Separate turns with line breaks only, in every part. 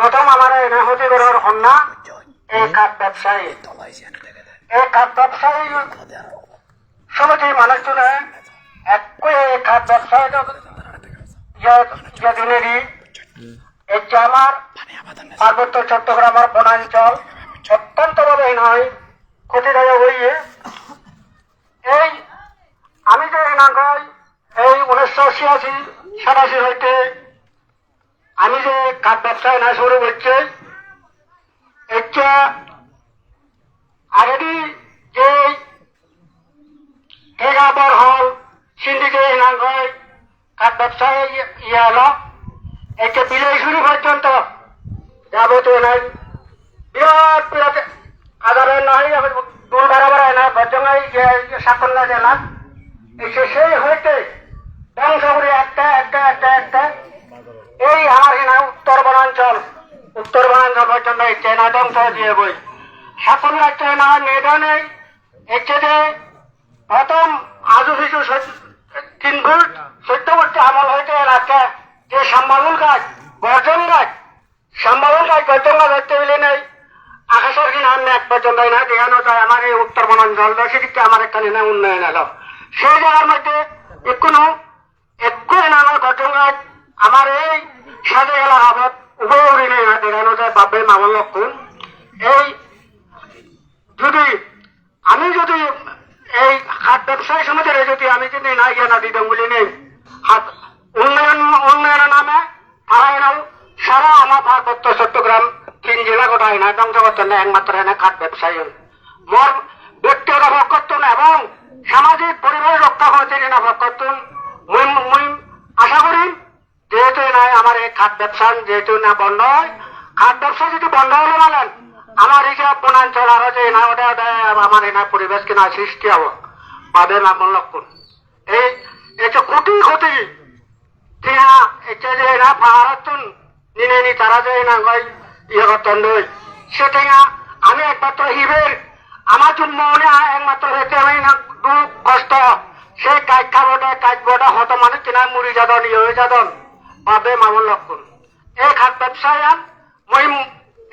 প্রথম আমার না ক্ষতিগ্রস্ত হন এই কাঠ ব্যবসায়ী। এই কাঠ ব্যবসায়ী সমিতি মানুষজনে একই এই কাঠ ব্যবসায়ী দিনেরই এই যে আমার পার্বত্য চট্টগ্রামের বনাঞ্চল। অত্যন্তভাবে নয় ক্ষতিদায়ক হইয়ে এই আমি যে এনাগয় এই উনিশশো ছিয়াশি সাতাশি হইতে আমি যে কাঠ ব্যবসায় না শুরু আগেরই যে হল সিন্ডিকে এনাগয় কাঠ ব্যবসায় ইয়ে হলো। এটা বিলেই শুরু পর্যন্ত যাবতীয় নাই। বিরাট বিরাট আধারের নয় দূর বাড়াবার না বজ্রঙ্গাই সাকন্যা জেলা এসে সেই হইতে ধ্বংস করে একটা একটা একটা একটা এই আমার এখানে উত্তর বনাঞ্চল উত্তর বনাঞ্চল পর্যন্ত এসছে না ধ্বংস দিয়ে বই। সাকন রাজ্য না মেয়েটা নেই এসছে প্রথম আজু শিশু তিন ফুট চোদ্দ আমল হইতে রাখে যে সম্ভাবন গাছ গর্জন গাছ সম্ভাবন গাছ গর্জন গাছ হইতে বলে নেই। আকাশের কিনা আমি এক পর্যন্ত না দেখানো যায় আমার এই উত্তর বনাঞ্চল সেদিকে আমার একটা না উন্নয়ন এলো। সেই জায়গার মধ্যে এখনও একটু না আমার গর্জন গাছ আমার এই সাজে এলাকাবাদ দেখানো যায় বাপে মামল লক্ষণ। এই যদি আমি যদি এই হাত ব্যবসায়ী সমিতির যদি আমি যদি না গিয়ে না দিতাম বলি নেই, হাত উন্নয়ন উন্নয়নের নামে এনাও সারা আমার পার্বত্য চট্টগ্রাম তিন জেলা গোটাই না, ধ্বংস করতেন না, একমাত্র এনে খাট ব্যবসায়ী মোর ব্যক্তিগত ভক্ষত্বন এবং সামাজিক পরিবার রক্ষা করতে না মুই মুই আশা করি যেহেতু নাই আমার এই খাট ব্যবসা যেহেতু না বন্ধ হয় খাট ব্যবসা যদি বন্ধ হলে বলেন, আমার এই যে বনাঞ্চল আরও যে না ওটা ওটা আমার এনা পরিবেশ কিনা সৃষ্টি হব? পাবে মামন লক্ষণ। এই এটা কোটি ক্ষতি টিয়া এটা যে না পাহাড়তন নিনে নি তারা যে না গই ইয়ে করতেন দই সেটা আমি একমাত্র হিবের, আমার জন্য মনে একমাত্র হইতে আমি না দুঃখ কষ্ট। সেই কাজ খাবোটা কাজ বোটা হতো মানে কিনা মুড়ি যাদন ইয়ে হয়ে যাদন। পাবে মামন লক্ষণ। এই খাত ব্যবসায় মই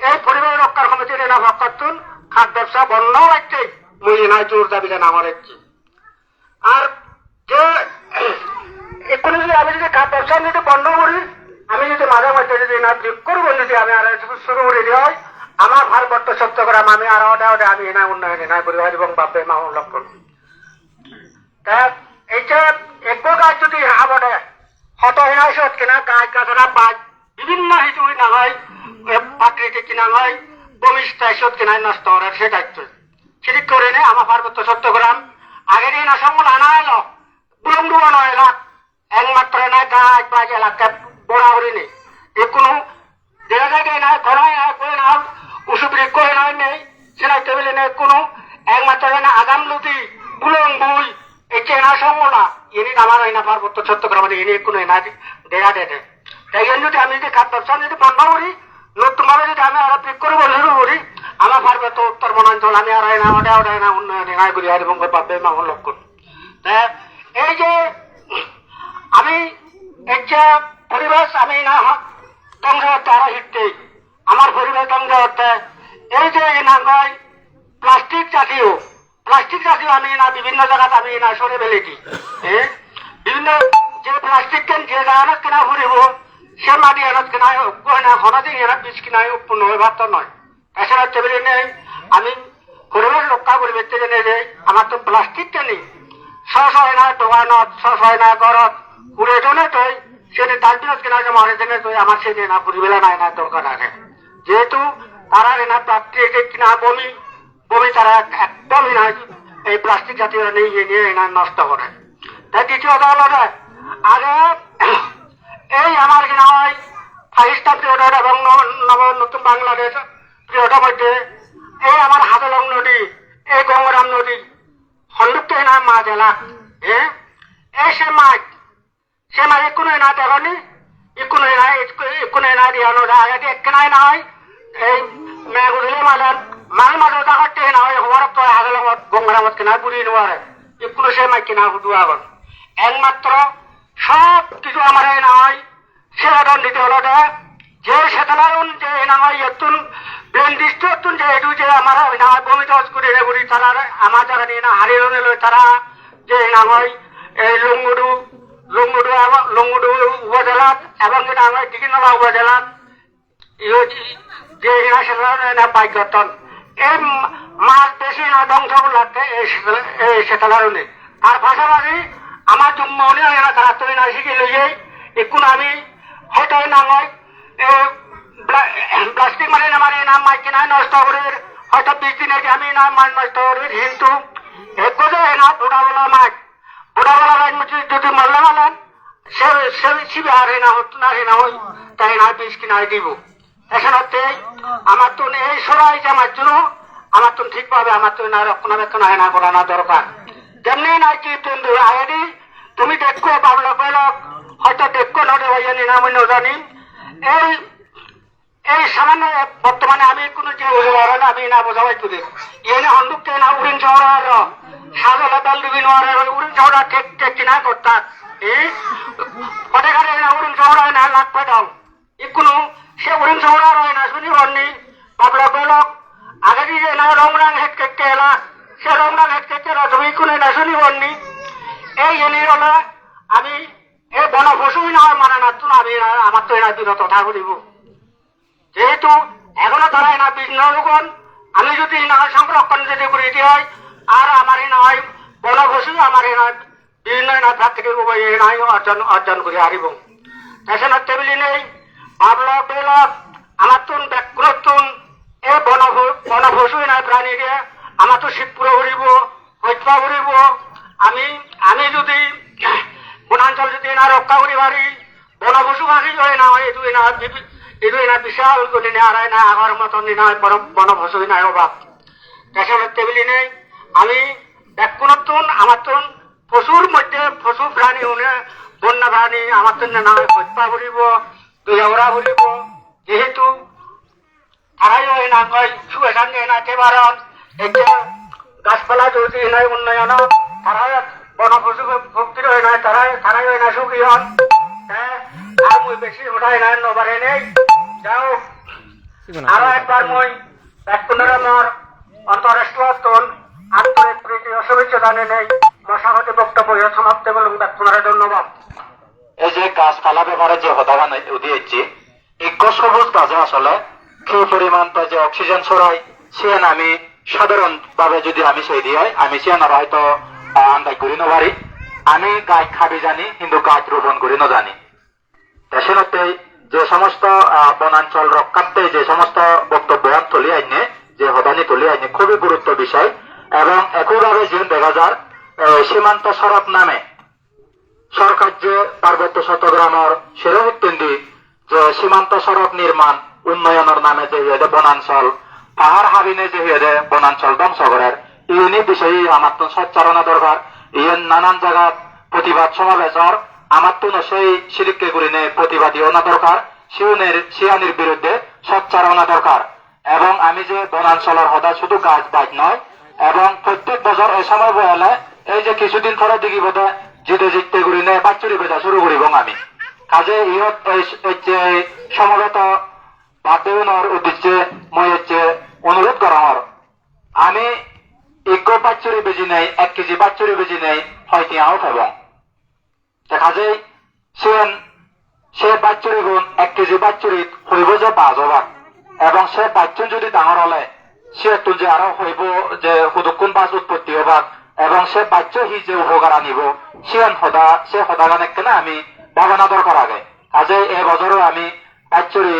এই পরিবার রক্ষার সমিতির না ভক্তন খাত ব্যবসা বন্ধ রাখছে মুই নাই জোর দাবি জানা আমার একটি আর যে এক্ষুনি যদি আমি যদি খাত ব্যবসা যদি বন্ধ করি, আমি যদি মাঝে মধ্যে যদি না করব, যদি আমি আর শুরু করে দিই হয়, আমার ভারবর্ত চট্টগ্রাম আমি আর ওটা ওটা আমি এনা উন্নয়ন এনাই পরিবার এবং বাপে মামুন লক্ষণ। তা এইটা একো যদি হাবটে হত হিনাইছত কিনা গাছ গাছরা বাজ বিভিন্ন হিসু না হয় প্রাকৃতিক কিনা হয় ভূমিষ্ঠ কিনা নষ্ট করার সে দায়িত্ব। সেদিক করে নে আমার পার্বত্য চট্টগ্রাম আগে দিন আসামল আনা এলো বুলং ডুবানো এলাক একমাত্র না গাছ বাজ এলাকা করি নেই এ কোনো দেখা না ঘনায় না করে না উসুবৃক্ষ নয় নেই সেটা টেবিলে নেই কোনো একমাত্র না আগাম লুটি, বুলং বুই একে না সম্মলা ইনি আমার হয় না পার্বত্য চট্টগ্রামে ইনি কোনো না দেখা দেয় তাই জন্য যদি আমি যদি খাদ্য ব্যবসা যদি বন্ধ করি নতুন ভাবে যদি আমি আরও পিক করব শুরু করি আমার পার্বত্য উত্তর বনাঞ্চল আমি আর না, ওটা ওটা না, উন্নয়নে করি আর পাবে মামল লক্ষণ এই যে আমি একটা পরিবেশ, আমি না ধ্বংস হতে আরও হিটতে আমার পরিবেশ ধ্বংস হতে এই যে না প্লাস্টিক জাতীয় প্লাস্টিক জাতীয় আমি না, বিভিন্ন জায়গাতে আমি না, সরে ফেলেছি। বিভিন্ন যে প্লাস্টিক কেন, যে জায়গা কেনা ফুরিব সে মাটি এনত কেনা কয় না ঘনা দিন এরা বীজ কিনা পূর্ণ হয়ে ভাত নয় এছাড়া টেবিলে নেই আমি পরিবেশ রক্ষা পরিবেশ থেকে নেই যে আমার তো প্লাস্টিক কেনি সস হয় না দোকানত সস না ঘরত উড়ে জনে তৈ সেটি ডাস্টবিনত কিনা যে মারে জেনে তৈ আমার সেটি না ফুরিবেলা নাই না দরকার আছে যেহেতু তারা এনা প্লাস্টিক কিনা বমি বমি তারা একদমই নাই। এই প্লাস্টিক জাতীয় নিয়ে নিয়ে এনা নষ্ট করে। তাই দ্বিতীয়ত হলো আগে এই আমার কিনা হয় ফাইভ স্টার এবং প্রিয়টার মধ্যে এই আমার হাতলং নদী, এই গঙ্গারাম নদী সন্যুক্ত না মাছ এলাক হ্যাঁ এই সে মাছ সে মাছ কোনো এনা দেখনি? ইকুনো না ইকুনো না দিয়া নো আগে একনাই না হয়, এই মেগুদিলে মালেন মাল মাছ জাগাতে না হয় হওয়ার তো হাতলঙত গঙ্গারামত কিনা বুড়ি নোয়ারে ইকুনো সে মাছ কিনা হুদু আগত একমাত্র সব কিছু আমার এই না হয় সেরাদন দিতে হলো দে যে সেতলারুন যে না হয় এতুন ব্লেন্ডিস্ট এতুন যে এটু যে আমার না হয় বমিত করে রে বুড়ি তারা আমার জায়গা নিয়ে না হারিয়ে লই তারা যে না হয়, এই লুঙ্গুডু লুঙ্গুডু এবং লুঙ্গুডু উপজেলাত এবং যে না হয় দিঘিনলা উপজেলাত। ইয়ে যে না সেতলার না বাইকতন এই মাছ বেশি না, ধ্বংস লাগতে এই এই সেতলারুনে তার পাশাপাশি আমার জন্ম হলে না তারা তুই না শিখে লইয়ে এখন আমি হয়তো না হয় প্লাস্টিক মানে না মানে না মাইকে নাই, নষ্ট করে হয়তো বিশ দিন আগে আমি না মাছ নষ্ট করে কিন্তু একো যে না বুড়া বলা মাছ। বুড়া বলা মাছ যদি মারলে মালেন সে সে ছিবে আর না, হতো না না হই তাই না বিষ কিনাই দিব। এখানে আমার তো এই সরাই আমার জন্য, আমার তো ঠিকভাবে আমার তো না রক্ষণাবেক্ষণ হয় না করানো দরকার। যেমনি না কি তুমি আয়নি তুমি দেখো, বাবলা পেলক হয়তো দেখো নদে হইয়ানি না, আমি জানি। এই এই সামান্য বর্তমানে আমি কোনো যে না, আমি না বোঝাবাই তুলি এনে হন্দুকতে না উড়িন চৌড়ার সাজলা দল দিবি নোয়ার উড়িন চৌড়া ঠিক ঠিক কিনা করতাম এই কাটে না উড়িন চৌড়া না, লাখ পেটাল ইকুনো সে উড়িন চৌড়া রয় না, শুনি বন্নি বাবলা পেলক আগে দিয়ে না রং রাং হেট কেটে এলা? সে রং রাং হেট কেটে তুমি কোনে না, শুনি বন্নি এই এনে হলে আমি এই বন পশুই নহয় মানে না তো আমি না- আমার তো এরা থাকব দিব যেহেতু এখনও তারা না বিভিন্ন লোকন আমি যদি না সংরক্ষণ যদি করে দিয়ে হয়, আর আমার না হয় বন পশু আমার না বিভিন্ন না থেকে অর্জন অর্জন করে হারিব। তাছাড়া টেবিলি নেই ভাবল বেলক আমার তুন ব্যাকুরতুন এ বন বন পশুই নাই প্রাণী দিয়ে আমার তো শীতপুর উড়িব হত্যা উড়িব। আমি আমি যদি বনাঞ্চল যদি না রক্ষা করি পারি বনপশু পাখি হয় না হয় এইটো না এইটো না বিশাল গলি না আড়াই না আগৰ মতন না বনপশু নাই অভাব দেশের টেবিলি নেই। আমি ব্যাকুণতুন আমার তুন পশুর মধ্যে পশু প্রাণী হলে বন্যা প্রাণী, আমার তুন না হয় হত্যা করিব দুয়াওরা করিব যেহেতু তারাই হয় না, কয় সুবেশান দিয়ে না কেবারন এতিয়া গাছপালা যদি নাই উন্নয়ন, তারাই বনপশু ভক্তির হয় না, তারাই তারাই হয় না সুখীয়ন আর মুই বেশি ওঠাই নাই নবারে নেই। যাও। আরও একবার মই ব্যাকুণের আমার অন্তরাষ্ট্রীয় আন্তরিক প্রীতি অশুভেচ্ছা জানে নেই। মশাহতে বক্তব্য সমাপ্ত বলুন ব্যাকুণের ধন্যবাদ
এই যে গাছপালা ব্যাপারে যে হতাগান উদিয়েছি। আসলে। পরিমাণটা যে অক্সিজেন আমি সাধারণ ভাবে যদি আমি সেই দিয়ে আমি হয়তো করি আমি গাছ খাবি জানি, কিন্তু গাছ রোপণ করি না জানি। যে সমস্ত বনাঞ্চল রক্ষার্থে যে সমস্ত বক্তব্য তুলি আইনে, যে হদানি তুলি আইনে, খুবই গুরুত্ব বিষয়। এবং একইভাবে যে দেখা যার সীমান্ত সড়ক নামে সরকার যে পার্বত্য চট্টগ্রামের শিরোহিত্যন্দি যে সীমান্ত সড়ক নির্মাণ উন্নয়নের নামে যে হয়ে বনাঞ্চল, পাহাড় হাবিনে যে হয়ে বনাঞ্চল ধ্বংস করার ইউনি বিষয়ে আমার তো সচ্চারণা দরকার। ইয়েন নানান জায়গা প্রতিবাদ সমাবেশর, আমার তো সেই সিরিককে করিনে প্রতিবাদীও না দরকার, শিউনের, শিয়ানির বিরুদ্ধে সচ্চারণা দরকার। এবং আমি যে বনাঞ্চলের হদা শুধু গাছ বাজ নয়, এবং প্রত্যেক বছর এই সময় বয়ালে এই যে কিছুদিন পরে দেখি বোধ জিতে জিততে করি নে বাচ্চুরি বেজা শুরু করিব আমি। কাজে ইহত যে সমবেত বাধ্যবনের উদ্দেশ্যে মই হচ্ছে অনুরোধ করা হর আমি ইকো বাচ্চুরি বেজি নেই, এক কেজি বাচ্চুরি বেজি নেই, হয়তো আউট এবং দেখা যায় সেন, সে বাচ্চুরি গুণ এক কেজি বাচ্চুরি হইব যে বাজ হবার এবং সে বাচ্চুন যদি ডাঙর হলে, সে তুল যে আরও হইব যে হুদুকুন বাজ উৎপত্তি হবার এবং সে বাচ্চ হি যে উপকার আনিব সে সদা সে সদাগানে কেনা আমি ভাবনা দরকার আগে। কাজে এ বছরও আমি বাচ্চুরি,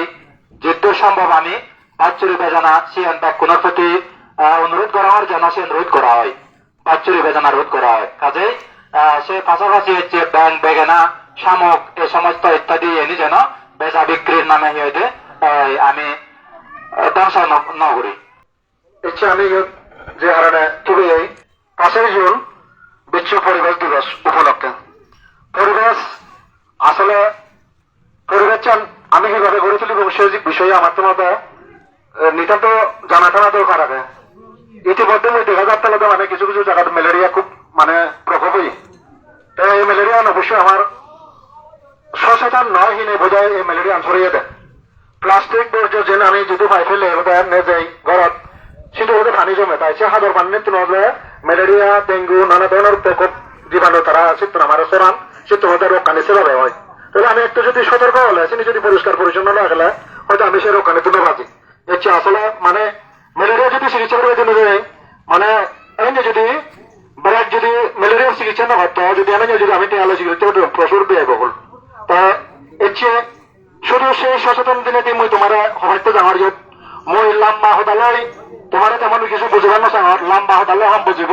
যুদ্ধ সম্ভব আমি বাচ্চুরি বেজানা সে ব্যাকুণের প্রতি অনুরোধ করা হয় যেন সে রোধ করা হয়। বাচ্চুরি বেদনা রোধ করা হয়। কাজে সে পাশাপাশি হচ্ছে ব্যাংক, বেগেনা, শামুক এই সমস্ত ইত্যাদি এনে যেন বেচা বিক্রির নামে হইতে আমি ধ্বংস নগরী
ইচ্ছে আমি যে তুলে এই পাঁচই জুন বিশ্ব পরিবেশ দিবস উপলক্ষে পরিবেশ আসলে পরিবেশ চান আমি কীভাবে গড়ে বিষয়ে আমার তো মতো নিতান্ত জানা টানা দরকার আছে। ইতিমধ্যে মই দেখা যাচ্ছে না মানে কিছু কিছু জায়গাতে ম্যালেরিয়া খুব মানে প্রকোপই তো এই ম্যালেরিয়া অবশ্যই আমার সচেতন নয় হিনে বোঝায় এই ম্যালেরিয়া ছড়িয়ে দেয়। প্লাষ্টিক বর্জ্য যেন আমি যদি পাই ফেলে নে যাই ঘৰত কিন্তু ওদের পানী জমে। তাই সে সাদর পানি নহলে ম্যালেরিয়া ডেঙ্গু নানা ধরনের প্রকোপ জীবাণু তারা চিত্র আমার সরান চিত্র ওদের রক্ষানি সেভাবে হয়। তাহলে আমি একটু যদি সতর্ক হলে যদি পরিষ্কার পরিচ্ছন্ন রাখলে হয়তো আমি সেই রক্ষানি তুলে বাঁচি হচ্ছে আসলে মানে ম্যালেরিয়া যদি চিকিৎসা করে দিলে মানে এই যদি বেড়াক যদি ম্যালেরিয়ার চিকিৎসা না হতো যদি আমি যদি আমি টেয়ালে চিকিৎসা করতে প্রচুর ব্যয় বহুল তা এচ্ছে শুধু সেই সচেতন দিনে দি মই তোমার হয়তো ডাঙর যত মই লাম্বা হদালৈ তোমার তেমন কিছু বুঝিবার না চাঙর লাম্বা হদালৈ হম বুঝিব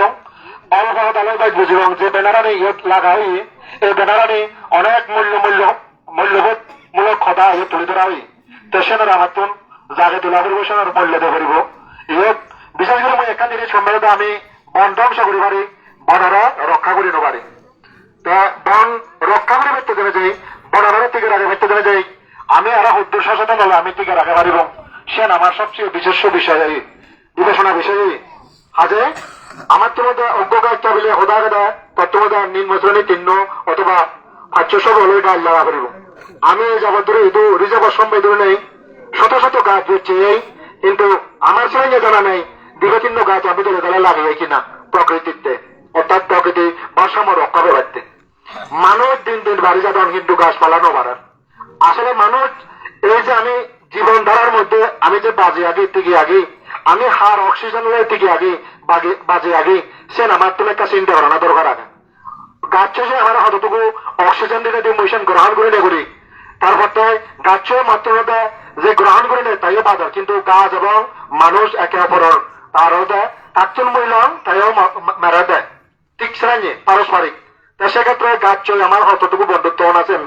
অল্প হদালৈ বাই বুঝিব যে বেনারানি ইয়ত লাগাই এই বেনারানি অনেক মূল্য মূল্য মূল্যবোধ মূলক কথা তুলি ধরা হই তেসেনের আমার তুন জাগে তোলা করিব সেনের মূল্য দিয়ে করিব। ইয়ত বিশেষ করে মই একান জিনিস সম্মেলতে আমি বন ধ্বংস করি পারি বনরা রক্ষা করি নপারি তা বন রক্ষা করে করতে দেবে যাই বনাবরের টিকে রাখে করতে দেবে যাই আমি আর উদ্দেশ্য সচেতন হলে আমি টিকে রাখে পারিব সেন আমার সবচেয়ে বিশেষ বিষয় এই বিবেচনা বিষয় আজে আমার তোমাদের অজ্ঞ কাজটা বলে হোদা গেদা তার তোমাদের নিম্ন শ্রেণি তিন্ন অথবা পাঁচশো হলে গাছ লাগা পারিব আমি এই যাবত ধরে ইদু রিজার্ভ ধরে নেই। শত শত গাছ দিচ্ছে এই কিন্তু আমার শ্রেণি জানা নেই দীর্ঘতীর্ণ গাছ আমি ধরে গেলে লাগিয়ে কিনা প্রকৃতিতে। অর্থাৎ প্রকৃতি ভারসাম্য রক্ষা করতে মানুষ দিন দিন বাড়ি যাবেন কিন্তু গাছ পালানো বাড়ার আসলে মানুষ, এই যে আমি জীবন ধারার মধ্যে আমি যে বাজে আগে থেকে আগে, আমি হার অক্সিজেন লয় থেকে আগে বাজে আগে সে আমার তুমি একটা চিন্তা করা না দরকার আগে। গাছ যে আমার হতটুকু অক্সিজেন দিলে দিয়ে মইশন গ্রহণ করে নে করি। তারপর গাছ মাত্র যে গ্রহণ করে নেয় তাইও বাজার কিন্তু গাছ এবং মানুষ একে অপরের তারও দেয় তাকচুন মহিলাম তাইও মেরা দেয় ঠিক শ্রেণি পারস্পরিক। তা সেক্ষেত্রে গাছ আমার কতটুকু বন্ধুত্ব আছেন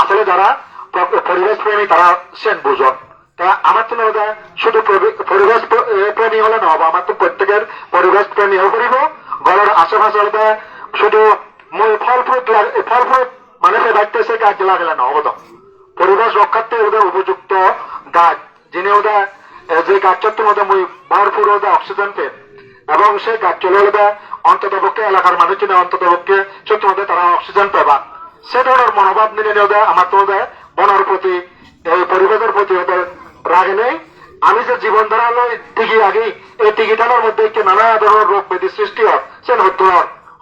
আসলে যারা পরিবেশ প্রেমী তারা সেন বুঝন। তা আমার তো নয় শুধু পরিবেশ প্রেমী হলে নহব। আমার তো প্রত্যেকের পরিবেশ প্রেমী হয়ে পড়িব। ঘরের আশেপাশে হলে শুধু মই ফল ফ্রুট ফল ফ্রুট মানে সে গাছ লাগলে নহব তো পরিবেশ রক্ষার্থে ওদের উপযুক্ত গাছ যিনি ওদের যে গাছটার মই ভরপুর ওদের অক্সিজেন পেন এবং সেই গাছ চলে গেলে অন্তত পক্ষে এলাকার মানুষ অন্তত পক্ষে সত্যি মধ্যে তারা অক্সিজেন পাবা। সে ধরনের মনোভাব নিলে নিয়ে আমার তো ওদের বনের প্রতি এই পরিবেশের প্রতি ওদের রাগে নেই আমি যে জীবন ধারা টিকি আগে, এই টিকি টানার মধ্যে নানা ধরনের রোগ ব্যাধি সৃষ্টি হয় সে হয়তো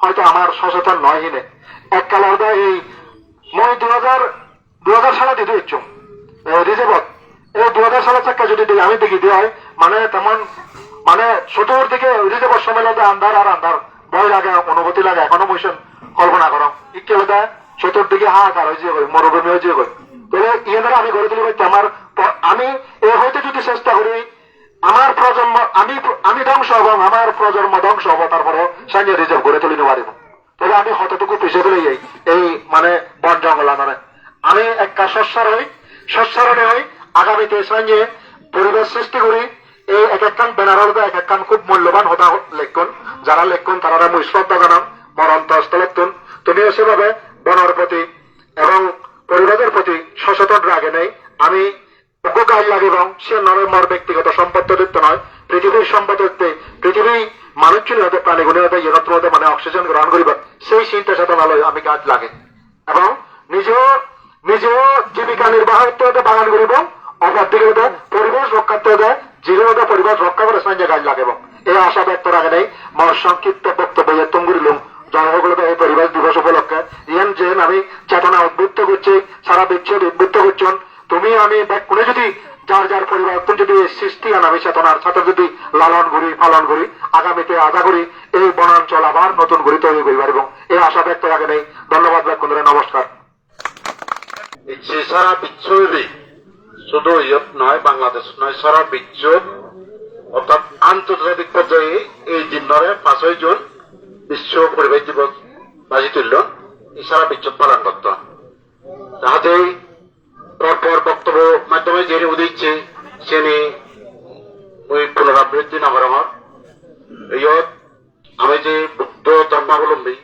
হয়তো আমার সচেতন নয় হিনে। এককালে ওদের এই মই দু হাজার দু হাজার সালে দিতে ইচ্ছুম রিজেবত। এই দু হাজার সালের চাকা যদি দিই আমি দেখি দিয়ে হয় মানে তেমন মানে ছোটর দিকে রিজেবর সময় লাগে আন্ধার আর আন্ধার, ভয় লাগে, অনুভূতি লাগে, এখনও বসেন কল্পনা করো ইকে হলে ছোটর দিকে হাহাকার হয়েছে কই মরুভূমি হয়েছে কই তবে ইয়ে দ্বারা আমি গড়ে তুলি আমার আমি এ হইতে যদি চেষ্টা করি আমার প্রজন্ম, আমি আমি ধ্বংস হব আমার প্রজন্ম ধ্বংস হব, তারপরে সাইনিয়া রিজার্ভ গড়ে তুলি পারিব। তবে আমি কতটুকু পিছিয়ে ফেলে যাই। এই মানে বন জঙ্গল আন্দোলনে। আমি একটা শস্যারই শস্যারণে হই, আগামীতে সাইনিয়ে পরিবেশ সৃষ্টি করি। এই এক একখান ব্যানারের এক একখান খুব মূল্যবান হতা লেখন যারা লেখন তারা মুই শ্রদ্ধা জানাম মরন্ত স্থলেতুন তুমিও সেভাবে বনের প্রতি এবং পরিবেশের প্রতি সচেতন রাগে নেই। আমি লাগে এবং সে নরে মর ব্যক্তিগত সম্পদ দিতে নয়। পৃথিবীর সম্পদ হইতে পৃথিবী মানুষ ছিল হতে প্রাণীগুলি হতে ইয়ত্র হতে মানে অক্সিজেন গ্রহণ করিব সেই চিন্তা চেতনা লই আমি গাছ লাগে। এবং নিজেও নিজেও জীবিকা নির্বাহ করতে হতে বাগান করিব অপরদিকে হতে পরিবেশ রক্ষার্থে হতে জীবন হতে পরিবেশ রক্ষা করে সঞ্জয় গাছ লাগে এবং এই আশা ব্যক্ত রাখে নেই। মোর সংক্ষিপ্ত বক্তব্য এত্তম করিলুম জনগণগুলোকে এই পরিবেশ দিবস উপলক্ষে ইয়েন যে আমি চেতনা উদ্বুদ্ধ করছি, সারা বিশ্বের উদ্বুদ্ধ করছেন তুমি, আমি কোনো যদি যার যার পরিবর্তন যদি সৃষ্টি আনামি চেতনার সাথে যদি লালন করি, পালন করি, আগামীতে আশা করি, এই বনাঞ্চল আবার নতুন করে তৈরি করি পারিব এই আশা ব্যক্ত রাখে নেই। ধন্যবাদ ব্যক্ত করে নমস্কার।
যে সারা বিশ্বব্যাপী শুধু ইয়ত নয়, বাংলাদেশ নয়, সারা বিশ্ব, অর্থাৎ আন্তর্জাতিক পর্যায়ে এই দিনরে পাঁচই জুন বিশ্ব পরিবেশ দিবস বাজি তুলল। এই সারা বিশ্ব পালন করত। তাহাতেই পরপর বক্তব্য মাধ্যমে জেনে উদিচ্ছে সেনে ওই পুনরাবৃত্তি নামের আমার। আমি যে বুদ্ধ ধর্মাবলম্বী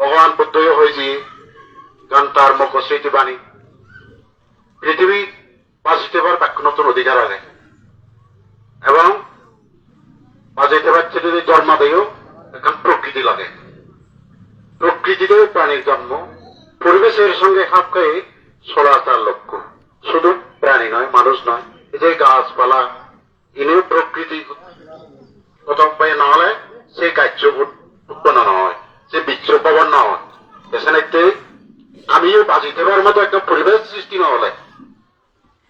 ভগবান বুদ্ধই হয়েছি, কারণ তার মুখ স্মৃতি বাণী। পৃথিবী বাঁচিতে পারবে এক নতুন অধিকার আছে। এবং বাঁচাইতে পারছে যদি জন্ম দেয় এখন প্রকৃতি লাগে। প্রকৃতিতে প্রাণীর জন্ম, পরিবেশের সঙ্গে খাপ খাই তার লক্ষ্য। শুধু প্রাণী নয়, মানুষ নয়, এই যে গাছপালা ইনিও প্রকৃতি। প্রথম পায়ে না হলে সে কার্য উৎপন্ন না হয় সে বিচ্ছু পাবন না হয় এখানে আমিও বাঁচিতে পারার মতো একটা পরিবেশ সৃষ্টি না হলে।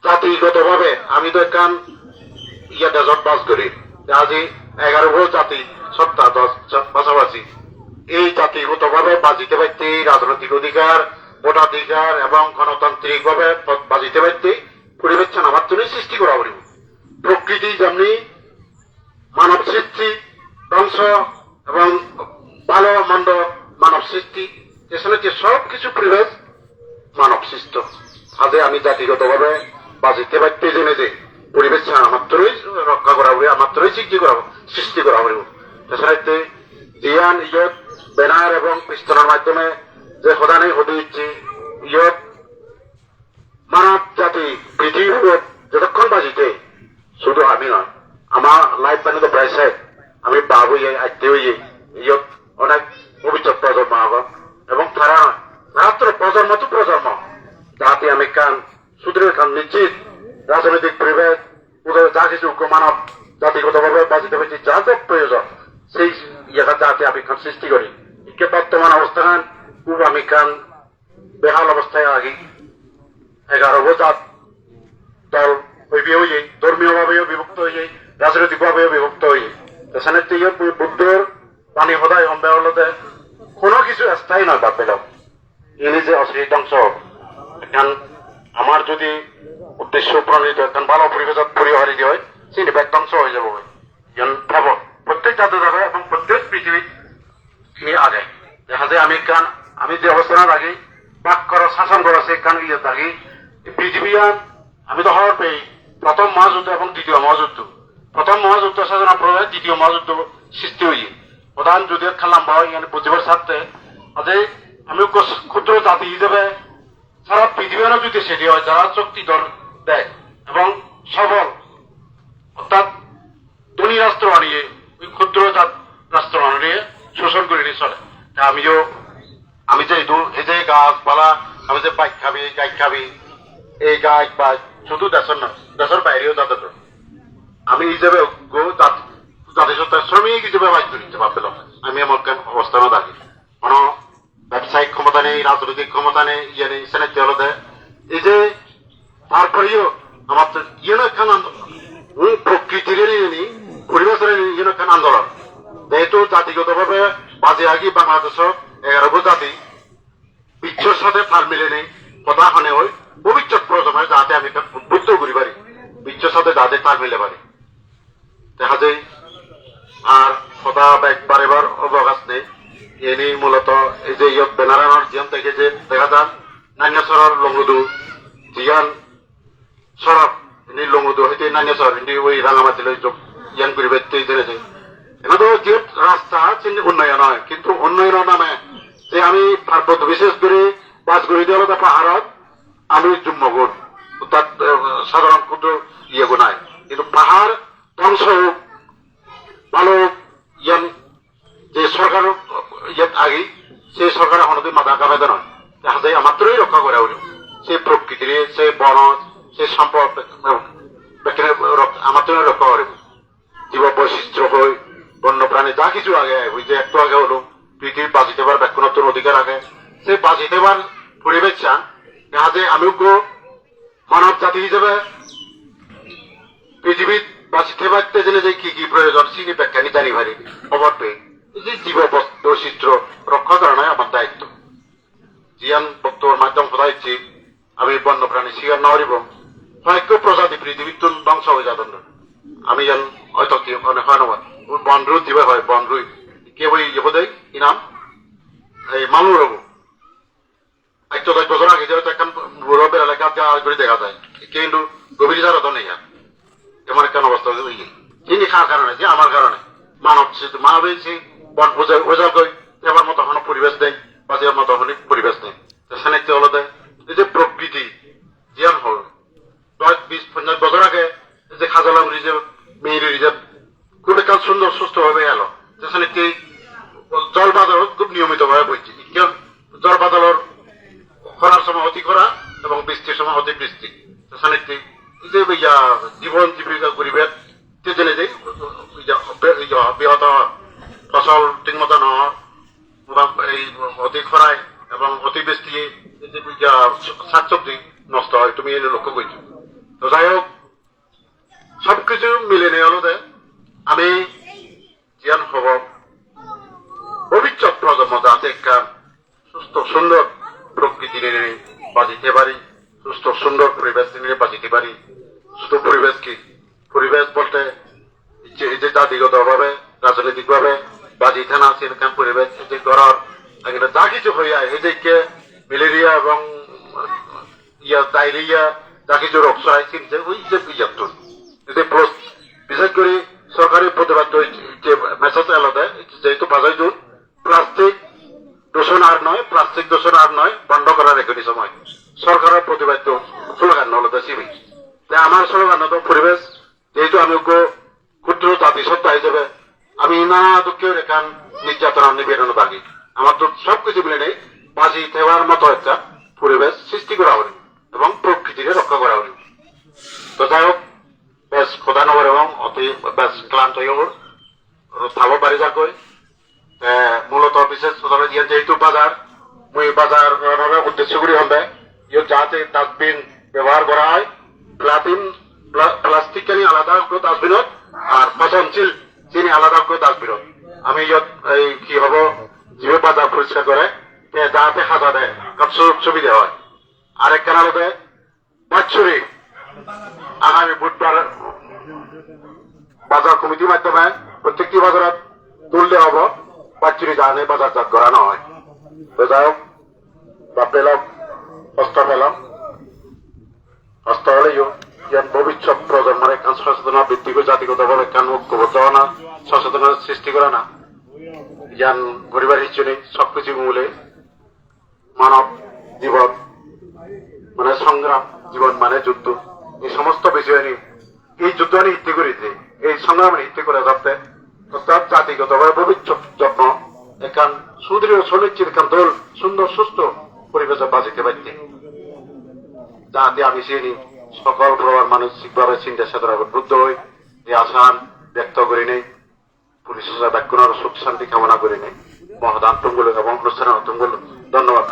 জাতিগত ভাবে আমি তো একখান ইয়া ডেজর্ট বাস করি। আজি এগারো বড় জাতি সত্তা দশ, পাশাপাশি। এই জাতিগত ভাবে বাজিতে পারতে রাজনৈতিক অধিকার ভোটাধিকার এবং গণতান্ত্রিক ভাবে বাজিতে পারতে পরিবেশ আমার তুমি সৃষ্টি করা পারিব প্রকৃতি যেমনি মানব সৃষ্টি ধ্বংস এবং ভালো মন্দ মানব সৃষ্টি এখানে যে সব কিছু পরিবেশ মানব সৃষ্ট। আজে আমি জাতিগত ভাবে বাজিতে পারতে জেনে যে পরিবেশ আমাত্রই রক্ষা করা হবে আমাত্রই সৃষ্টি করা সৃষ্টি করা হবে এছাড়া জিয়ান, ইয়ত, ব্যানার এবং পিস্তনের মাধ্যমে যে সদানে হতে ইচ্ছে ইয়ত মানব জাতি পৃথিবীর যতক্ষণ বাজিতে শুধু আমি নয় আমার লাইফ তো প্রায় শেষ আমি বাপ হইয়ে আইতে হইয়ে ইয়ত অনেক ভবিষ্যৎ প্রজন্ম হবে এবং তারা নয় তারা প্রজন্ম তো প্রজন্ম যাতে আমি কান সুদূরের কান নিশ্চিত রাজনৈতিক পরিবেশ ওদের যা কিছু মানব জাতিগতভাবে বাজিতে হয়েছে যা যা প্রয়োজন সেই ইয়েটা যাতে আমি সৃষ্টি করি বর্তমান অবস্থান খান বেহাল অবস্থায় আগে এগারো বোঝাত দল হইবে হইয়ে ধর্মীয় ভাবেও বিভক্ত হয়ে রাজনৈতিক ভাবেও বিভক্ত হয়ে এখানে তো ইয়ে বুদ্ধর পানি সদায় সম্ভব হলতে কোনো কিছু স্থায়ী নয় বাদ পেলাম ইনি যে অশ্লীল ধ্বংস এখন আমার যদি উদ্দেশ্য প্রণীত এখন ভালো পরিবেশত পরিহারি দিয়ে হয় ব্যাগ ধ্বংস হয়ে যাব ভাবো প্রত্যেক জাতি যাবে এবং প্রত্যেক পৃথিবী আগে। দেখা যায় আমি কান আমি অবস্থানের আগে বাক করো শাসন করো সে কান ইয়ে থাকি পৃথিবীয়ান আমি তো হওয়ার পেয়ে প্রথম মহাযুদ্ধ এবং দ্বিতীয় মহাযুদ্ধ। প্রথম মহাযুদ্ধ সাধনা প্রভাবে দ্বিতীয় মহাযুদ্ধ সৃষ্টি হয়ে প্রধান যদি খেলাম বা ইয়ানি বুদ্ধিবার সাথে। আজে আমি ক্ষুদ্র- জাতি হিসেবে সারা পৃথিবীরও যদি সেটি হয়, যারা শক্তি দর দেয় এবং সবল অর্থাৎ ধনী রাষ্ট্র আনিয়ে ওই ক্ষুদ্র রাষ্ট্র আনিয়ে শোষণ করে নিয়ে চলে। আমিও আমি যে এই যে গাছপালা আমি যে বাইক খাবি গাই খাবি এই গাছ বা শুধু দেশের না দেশের বাইরেও তাদের আমি হিসেবে গো জাত- জাতিসত্তার শ্রমিক হিসেবে বাধ্য নিতে পারছিলাম আমি আমার কেন অবস্থানে থাকি কোনো ব্যবসায়িক ক্ষমতা নেই রাজনৈতিক ক্ষমতা নেই ইয়ে নেই সেনে চলতে এই যে তারপরেও আমার তো ইয়ে একখান আন্দোলন উম, প্রকৃতির নি পরিবেশের ইয়ে একখান আন্দোলন। যেহেতু জাতিগতভাবে বাজে আগে বাংলাদেশত সাথে তাল মিলে নেই। কথা হনে হয় যাতে আমি করি পারি সাথে তাল মিলে পারি দেখা যায়, আর একবার এবার অবকাশ নেই। মূলত এই যে বেনারানোর জিয়ান থেকে যে, দেখা যান নান্যসরের লঙ্গুদু জিয়ান সরব ইনি লঙ্গুদু হইতে নান্যসর ইনি ওই রাঙামাটি লই যোগ ইয়ান করিবে তুই ধরে যে রাস্তা উন্নয়ন হয়। কিন্তু উন্নয়নের নামে যে আমি পার্বত্য বিশেষ করে করে দিয়ে হলো পাহাড়ত আমি জুম্মগুণ। আহ, সাধারণ ক্ষুদ্র ইয়ে গুণায় কিন্তু পাহাড় ধ্বংস হোক ভালো ইয়ান যে সরকার ইয়াত আগে সেই সরকার হনতে মাথা কাবেদন নয় দেখা যায় মাত্রই রক্ষা করে হইল। সেই প্রকৃতির সেই বন সেই সম্পদ আমাত্র রক্ষা করে জীব বৈশিষ্ট্য হই বন্য প্রাণী যা কিছু আগে ওই যে একটু আগে হলো। পৃথিবী বাঁচিতে পার ব্যাকুণত্বর অধিকার আগে। সেই বাঁচিতে পার পরিবেশ চান যায় আমিও মানব জাতি হিসেবে পৃথিবীর বাঁচিতে পারতে গেলে যে কি কি প্রয়োজন সিনি ব্যাখ্যা নি জানি ভারি খবর পেয়ে। যে জীব বৈচিত্র্য রক্ষা করানোই আমার দায়িত্ব। জিয়ান বক্তব্যের মাধ্যম ফলাইছি আমি বন্য প্রাণী শিকার না হরিব হয়তো প্রজাতি পৃথিবীর ধ্বংস হয়ে যাবেন না আমি যেন হয়তো কি হয় না বনরুই দিবে হয় বনরুই কে বই ইয়ে দেয় কি নাম? এই মানুষ রবু একশো দশ বছর আগে এখন রবের এলাকা যা করে দেখা যায়। কিন্তু গভীর যারা তো নেই কেন অবস্থা হইলে তিনি কারণে? যে আমার কারণে? মানব মানব বন কই এবার মতো পরিবেশ দেয় বাজিয়ার মতো হনি পরিবেশ দেয় তো সেনাইতে হলো এই যে প্রকৃতি জিয়ান হল। দশ, বিশ, পঞ্চাশ বছর আগে যে খাজালাম রিজার্ভ মেয়ের রিজার্ভ খুব একটা সুন্দর সুস্থ ভাবে এলো সেখানে কি জল বাদল খুব নিয়মিত ভাবে বইছে জল বাদলের খরার সময় অতি খরা এবং বৃষ্টির সময় অতি বৃষ্টি। সেখানে কি এই যে ইয়া জীবন জীবিকা গরিবের তেজনে যে বিহত ফসল ঠিকমতো ন বা এই অতি খরায় এবং অতি বৃষ্টি শাকসবজি নষ্ট হয়, তুমি এনে লক্ষ্য করছ তো যাই হোক, সবকিছু মিলে হলো আমি জিয়ান হব। ভবিষ্যৎ প্রজন্ম যাতে একটা সুস্থ, সুন্দর প্রকৃতি নিয়ে বাঁচিতে পারি, সুস্থ, সুন্দর পরিবেশ নিয়ে বাঁচিতে পারি। সুস্থ পরিবেশ কি? পরিবেশ বলতে যে- জাতিগত ভাবে রাজনৈতিক ভাবে বাজিতে না সেরকম পরিবেশ এই যে করার, এখানে যা কিছু হইয়া এই যে কে ম্যালেরিয়া এবং ইয়া, ডায়রিয়া, যা কিছু রোগ ছড়াই কিন্তু ওই যে এই বিশেষ করে সরকারি প্রতিবাদ যে মেসেজ আলাদা যেহেতু বাজাই জুন প্লাস্টিক দূষণ আর নয় প্লাস্টিক দূষণ আর নয় বন্ধ করার এখনই সময়। সরকারের প্রতিবাদ স্লোগান হলো সিবি আমার স্লোগান তো পরিবেশ। যেহেতু আমি ওকে ক্ষুদ্র জাতিসত্তা হিসেবে আমি নানা দুঃখের এখান নির্যাতন নিবেদন থাকি আমার তো সবকিছু মিলে নেই। বাজি দেওয়ার মতো একটা পরিবেশ সৃষ্টি করা হল এবং প্রকৃতিকে রক্ষা করা হল। তো যাই হোক বেশ খোদানগর এবং অতি বেশ ক্লান্ত হয়ে গেল। থাকব পারি যাকৈ এ, মূলত বিশেষ করে ইয়ে যেহেতু বাজার মুই বাজার উদ্দেশ্য করে হবে ইয়ে যাতে ডাস্টবিন ব্যবহার করা হয়, প্লাটিন প্লাস্টিক কানি আলাদা করে ডাস্টবিনত আর পচনশীল চিনি আলাদা করে ডাস্টবিনত আমি ইয়ত এই কি হব যিনি বাজার পরিষ্কার করে যাতে সাজা দেয় কারণ সুবিধা হয়। আরেক কেন হবে বাৎসরিক আগামী বুধবার বাজার কমিটির মাধ্যমে প্রত্যেকটি বাজারত তুললে হব। বাচ্চুরি জানে বাজারজাত করানো হয় তো যাই হোক বা পেলাম। হস্ত পেলাম হস্ত হলেও ভবিষ্যৎ প্রজন্মের একখান সচেতনতা বৃদ্ধি করে জাতিগতভাবে একখান ঐক্যবদ্ধ না সচেতনতা সৃষ্টি করা না। ইয়ান পরিবার হিসেবে সবকিছু মূলে মানব জীবন মানে সংগ্রাম জীবন মানে যুদ্ধ। এই সমস্ত বিষয় নিয়ে এই যুদ্ধ নিয়ে হিত্তি করেছে এই সংগ্রামে হিত্তি করে যাতে অর্থাৎ জাতিগতভাবে ভবিষ্যৎ যত্ন এখান সুদৃঢ় সুনিশ্চিত এখান দোল সুন্দর সুস্থ পরিবেশে বাঁচিতে পারছে যাতে আমি চিনি সকল প্রবার মানসিকভাবে চিন্তা চেতনা বুদ্ধ হই এই আশান ব্যক্ত করি নেই পুলিশের ব্যাকুণের সুখ শান্তি কামনা করি নেই। মহদান তুঙ্গুল এবং অনুষ্ঠানের তুঙ্গুল ধন্যবাদ।